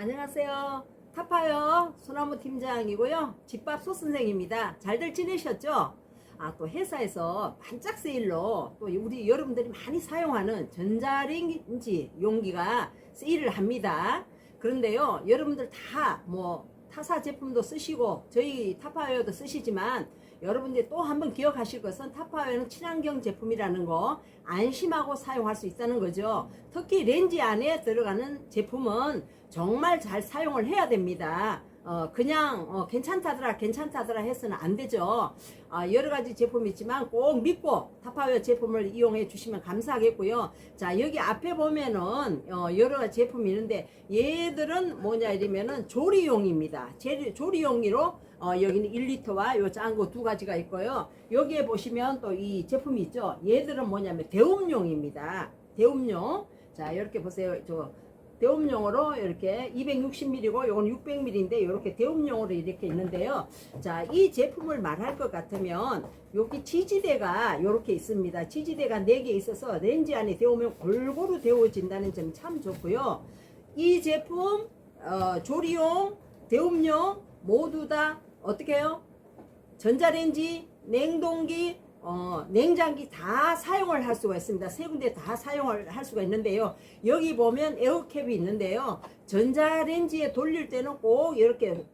안녕하세요. 타파요 소나무 팀장이고요. 집밥 소 선생입니다. 잘들 지내셨죠? 아, 또 회사에서 반짝 세일로 또 우리 여러분들이 많이 사용하는 전자레인지 용기가 세일을 합니다. 그런데요, 여러분들 다 뭐 타사 제품도 쓰시고 저희 타파웨어도 쓰시지만 여러분들이 또 한번 기억하실 것은 타파웨어는 친환경 제품이라는 거 안심하고 사용할 수 있다는 거죠. 특히 렌즈 안에 들어가는 제품은 정말 잘 사용을 해야 됩니다. 어, 그냥 어, 괜찮다더라 괜찮다더라 해서는 안 되죠. 아, 여러 가지 제품이 있지만 꼭 믿고 타파웨어 제품을 이용해 주시면 감사하겠고요. 자 여기 앞에 보면은 어, 여러 가지 제품이 있는데 얘들은 뭐냐 이러면은 조리용입니다. 제- 조리용기로 어, 여기는 1리터와 요짠거두 가지가 있고요. 여기에 보시면 또 이 제품이 있죠. 얘들은 뭐냐면 대움용입니다. 대움용. 자 이렇게 보세요. 저 대움용으로 이렇게 260ml고 요건 600ml인데 이렇게 대움용으로 이렇게 있는데요. 자, 이 제품을 말할 것 같으면 여기 지지대가 이렇게 있습니다. 지지대가 4개 있어서 렌즈 안에 데우면 골고루 데워진다는 점이 참 좋고요. 이 제품 어, 조리용, 데움용 모두 다 어떻게 해요? 전자레인지, 냉동기, 어, 냉장기 다 사용을 할 수가 있습니다. 세 군데 다 사용을 할 수가 있는데요. 여기 보면 에어캡이 있는데요. 전자레인지에 돌릴 때는 꼭 이렇게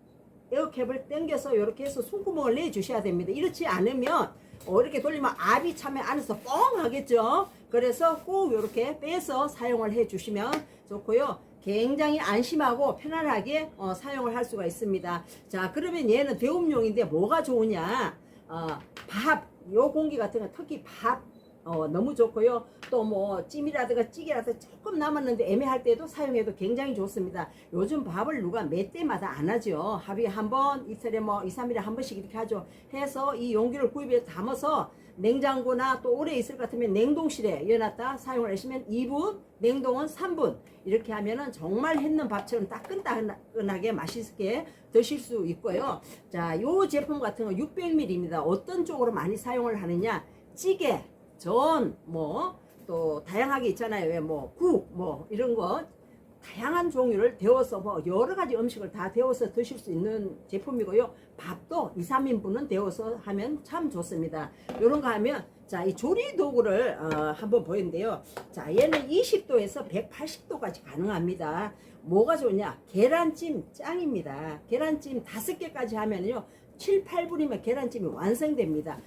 에어캡을 당겨서 이렇게 해서 숨구멍을 내 주셔야 됩니다. 이렇지 않으면 어, 이렇게 돌리면 압이 차면 안에서 뻥 하겠죠. 그래서 꼭 이렇게 빼서 사용을 해 주시면 좋고요. 굉장히 안심하고 편안하게 어, 사용을 할 수가 있습니다. 자, 그러면 얘는 대움용인데 뭐가 좋으냐? 어, 밥, 요 공기 같은 건 특히 밥 어, 너무 좋고요. 또 뭐 찜이라든가 찌개라든가 조금 남았는데 애매할 때도 사용해도 굉장히 좋습니다. 요즘 밥을 누가 몇 때마다 안 하죠. 하루에 한 번, 이틀에 뭐 2, 3일에 한 번씩 이렇게 하죠. 해서 이 용기를 구입해 담아서 냉장고나 또 오래 있을 것 같으면 냉동실에 여놨다 사용을 하시면 2분, 냉동은 3분 이렇게 하면은 정말 했는 밥처럼 따끈따끈하게 맛있게 드실 수 있고요. 자, 요 제품 같은 거 600ml입니다. 어떤 쪽으로 많이 사용을 하느냐? 찌개, 전, 뭐, 또 다양하게 있잖아요. 왜 뭐, 국, 뭐, 이런 거. 다양한 종류를 데워서 뭐 여러 가지 음식을 다 데워서 드실 수 있는 제품이고요. 밥도 2, 3인분은 데워서 하면 참 좋습니다. 이런 거 하면 자, 이 조리 도구를 어, 한번 보이는데요. 자, 얘는 20도에서 180도까지 가능합니다. 뭐가 좋냐? 계란찜 짱입니다. 계란찜 5개까지 하면요. 7, 8분이면 계란찜이 완성됩니다.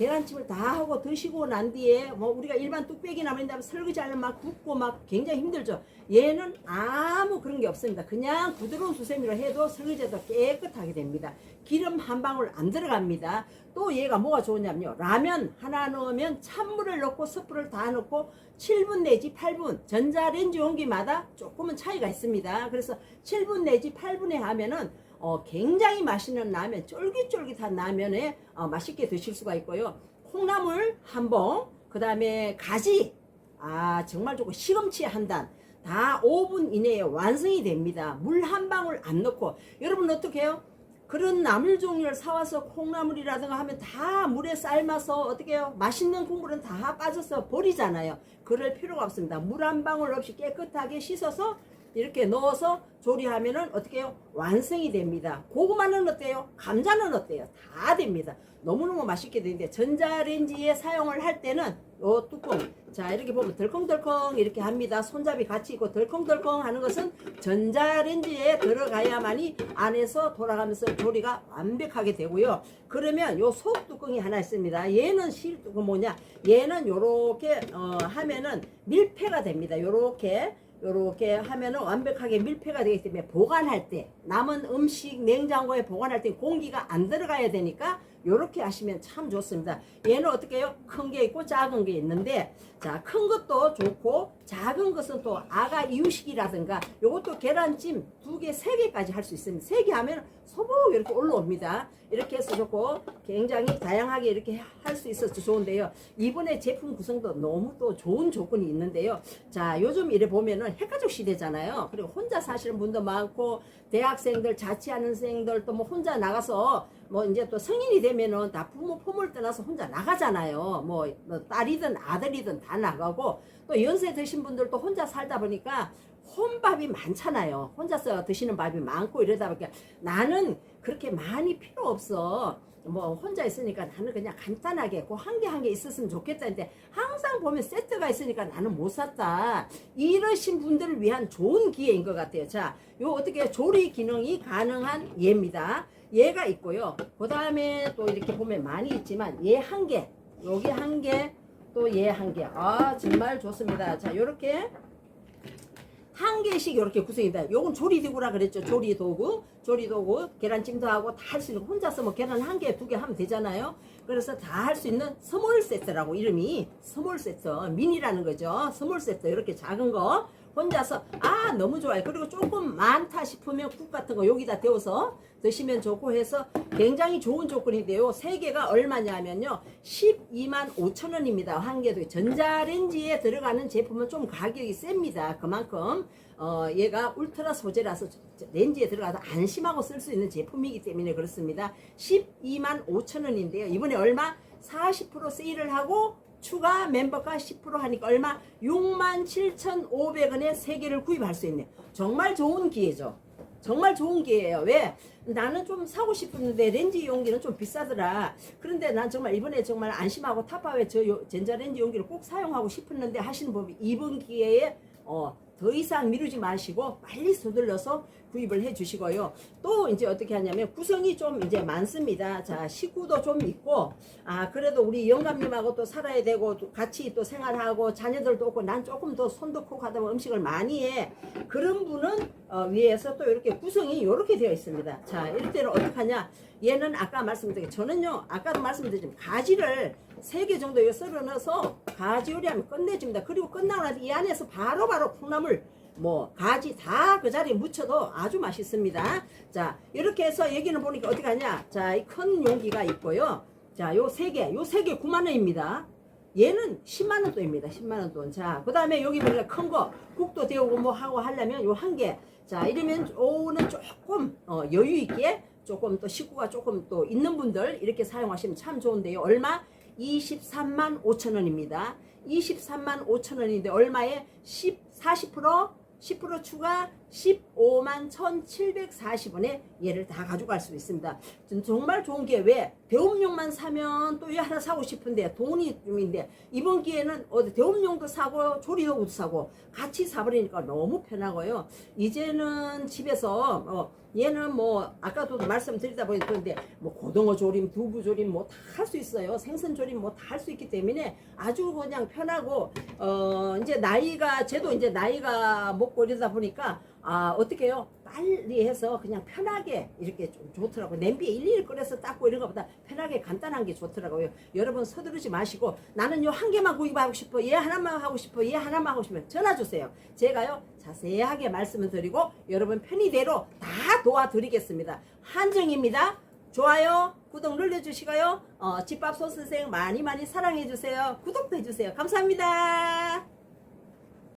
계란찜을 다 하고 드시고 난 뒤에 뭐 우리가 일반 뚝배기 나면 다음에 설거지 하면 막 굽고 막 굉장히 힘들죠. 얘는 아무 그런 게 없습니다. 그냥 부드러운 수세미로 해도 설거지도 깨끗하게 됩니다. 기름 한 방울 안 들어갑니다. 또 얘가 뭐가 좋으냐면요. 라면 하나 넣으면 찬물을 넣고 숯불을 다 넣고 7분 내지 8분 전자레인지 용기마다 조금은 차이가 있습니다. 그래서 7분 내지 8분에 하면은 어, 굉장히 맛있는 라면, 쫄깃쫄깃한 라면에 어, 맛있게 드실 수가 있고요. 콩나물 한 봉, 그 다음에 가지, 아 정말 좋고 시금치 한 단, 다 5분 이내에 완성이 됩니다. 물 한 방울 안 넣고 여러분 어떻게 해요? 그런 나물 종류를 사와서 콩나물이라든가 하면 다 물에 삶아서 어떻게 해요? 맛있는 국물은 다 빠져서 버리잖아요. 그럴 필요가 없습니다. 물 한 방울 없이 깨끗하게 씻어서 이렇게 넣어서 조리하면은 어떻게 해요? 완성이 됩니다. 고구마는 어때요? 감자는 어때요? 다 됩니다. 너무너무 맛있게 되는데 전자레인지에 사용을 할 때는 요 뚜껑 자 이렇게 보면 덜컹덜컹 이렇게 합니다. 손잡이 같이 있고 덜컹덜컹 하는 것은 전자레인지에 들어가야만이 안에서 돌아가면서 조리가 완벽하게 되고요. 그러면 요 속 뚜껑이 하나 있습니다. 얘는 실 뚜껑 뭐냐? 얘는 요렇게 어, 하면은 밀폐가 됩니다. 요렇게 요렇게 하면은 완벽하게 밀폐가 되기 때문에 보관할 때 남은 음식 냉장고에 보관할 때 공기가 안 들어가야 되니까 요렇게 하시면 참 좋습니다. 얘는 어떻게 해요? 큰 게 있고 작은 게 있는데 자, 큰 것도 좋고 작은 것은 또 아가 이유식이라든가 요것도 계란찜 두 개, 세 개까지 할 수 있습니다. 세 개 하면 소복 이렇게 올라옵니다. 이렇게 해서 좋고 굉장히 다양하게 이렇게 할 수 있어서 좋은데요. 이번에 제품 구성도 너무 또 좋은 조건이 있는데요. 자, 요즘 이래 보면은 핵가족 시대잖아요. 그리고 혼자 사시는 분도 많고 대학생들, 자취하는 생들 또 뭐 혼자 나가서 뭐 이제 또 성인이 되면은 다 부모 품을 떠나서 혼자 나가잖아요. 뭐, 뭐 딸이든 아들이든 다 나가고 또 연세 드신 분들도 혼자 살다 보니까 혼밥이 많잖아요. 혼자서 드시는 밥이 많고 이러다 보니까 나는 그렇게 많이 필요 없어. 뭐 혼자 있으니까 나는 그냥 간단하게 그 한 개 한 개 있었으면 좋겠다 했는데 항상 보면 세트가 있으니까 나는 못 샀다. 이러신 분들을 위한 좋은 기회인 것 같아요. 자, 요 어떻게 조리 기능이 가능한 얘입니다. 얘가 있고요. 그 다음에 또 이렇게 보면 많이 있지만 얘 한 개, 여기 한 개, 또 얘 한 개. 아 정말 좋습니다. 자, 요렇게 한 개씩 이렇게 구성이다. 요건 조리 도구라 그랬죠. 조리 도구, 조리 도구, 계란찜도 하고 다 할 수 있는 혼자서 뭐 계란 한 개, 두 개 하면 되잖아요. 그래서 다 할 수 있는 스몰 세트라고 이름이 스몰 세트, 미니라는 거죠. 스몰 세트 이렇게 작은 거 혼자서 아 너무 좋아요. 그리고 조금 많다 싶으면 국 같은 거 여기다 데워서 드시면 좋고 해서 굉장히 좋은 조건인데요. 세 개가 얼마냐면요. 12만 5천 원입니다. 한 개도 전자레인지에 들어가는 제품은 좀 가격이 셉니다. 그만큼 어, 얘가 울트라 소재라서 렌즈에 들어가서 안심하고 쓸 수 있는 제품이기 때문에 그렇습니다. 12만 5천 원인데요. 이번에 얼마? 40% 세일을 하고 추가 멤버가 10% 하니까 얼마? 67,500원에 세 개를 구입할 수 있네요. 정말 좋은 기회죠. 정말 좋은 기회예요. 왜? 나는 좀 사고 싶었는데 렌즈 용기는 좀 비싸더라. 그런데 난 정말 이번에 정말 안심하고 타파웨 저 요- 전자레인지 용기를 꼭 사용하고 싶었는데 하시는 법이 이번 기회에 어, 더 이상 미루지 마시고 빨리 서둘러서 구입을 해 주시고요. 또 이제 어떻게 하냐면 구성이 좀 이제 많습니다. 자, 식구도 좀 있고, 아, 그래도 우리 영감님하고 또 살아야 되고, 또 같이 또 생활하고, 자녀들도 없고, 난 조금 더 손도 크고 하다 보면 음식을 많이 해. 그런 분은 어, 위에서 또 이렇게 구성이 이렇게 되어 있습니다. 자, 이럴 때는 어떻게 하냐. 얘는 아까 말씀드린 저는요, 아까도 말씀드렸지만, 가지를 세 개 정도 요 썰어 넣어서 가지 요리하면 끝내줍니다. 그리고 끝나고 나서 이 안에서 바로바로 콩나물 뭐 가지 다 그 자리에 묻혀도 아주 맛있습니다. 자 이렇게 해서 여기는 보니까 어떻게 하냐. 자 이 큰 용기가 있고요. 자 요 세 개, 요 세 개 9만 원입니다. 얘는 10만 원 돈입니다. 10만 원 돈. 자, 그 다음에 여기 보니까 큰 거 국도 데우고 뭐 하고 하려면 요 한 개. 자, 이러면 오는 조금 어, 여유 있게 조금 또 식구가 조금 또 있는 분들 이렇게 사용하시면 참 좋은데요. 얼마? 23만 5천 원입니다. 23만 5천 원인데 얼마에 10, 40% 10% 추가 15만 1,740원에 얘를 다 가져갈 수 있습니다. 전 정말 좋은 게 왜? 대업용만 사면 또얘 하나 사고 싶은데 돈이 좀인데 이번 기회는 어디 대업용도 사고 조리도구도 사고 같이 사버리니까 너무 편하고요. 이제는 집에서 어, 얘는 뭐 아까도 말씀드리다 보니 그런데 뭐 고등어 조림, 두부 조림 뭐 다 할 수 있어요. 생선 조림 뭐 다 할 수 있기 때문에 아주 그냥 편하고 어 이제 나이가 쟤도 이제 나이가 먹고 이러다 보니까 아 어떻게 해요? 빨리 해서 그냥 편하게 이렇게 좀 좋더라고요. 냄비에 일일이 끓여서 닦고 이런 것보다 편하게 간단한 게 좋더라고요. 여러분 서두르지 마시고 나는 요 한 개만 구입하고 싶어. 얘 하나만 하고 싶어. 얘 하나만 하고 싶으면 전화 주세요. 제가요 자세하게 말씀을 드리고 여러분 편의대로 다 도와드리겠습니다. 한정입니다. 좋아요, 구독 눌러주시고요. 어, 집밥 소선생 많이 많이 사랑해주세요. 구독도 해주세요. 감사합니다.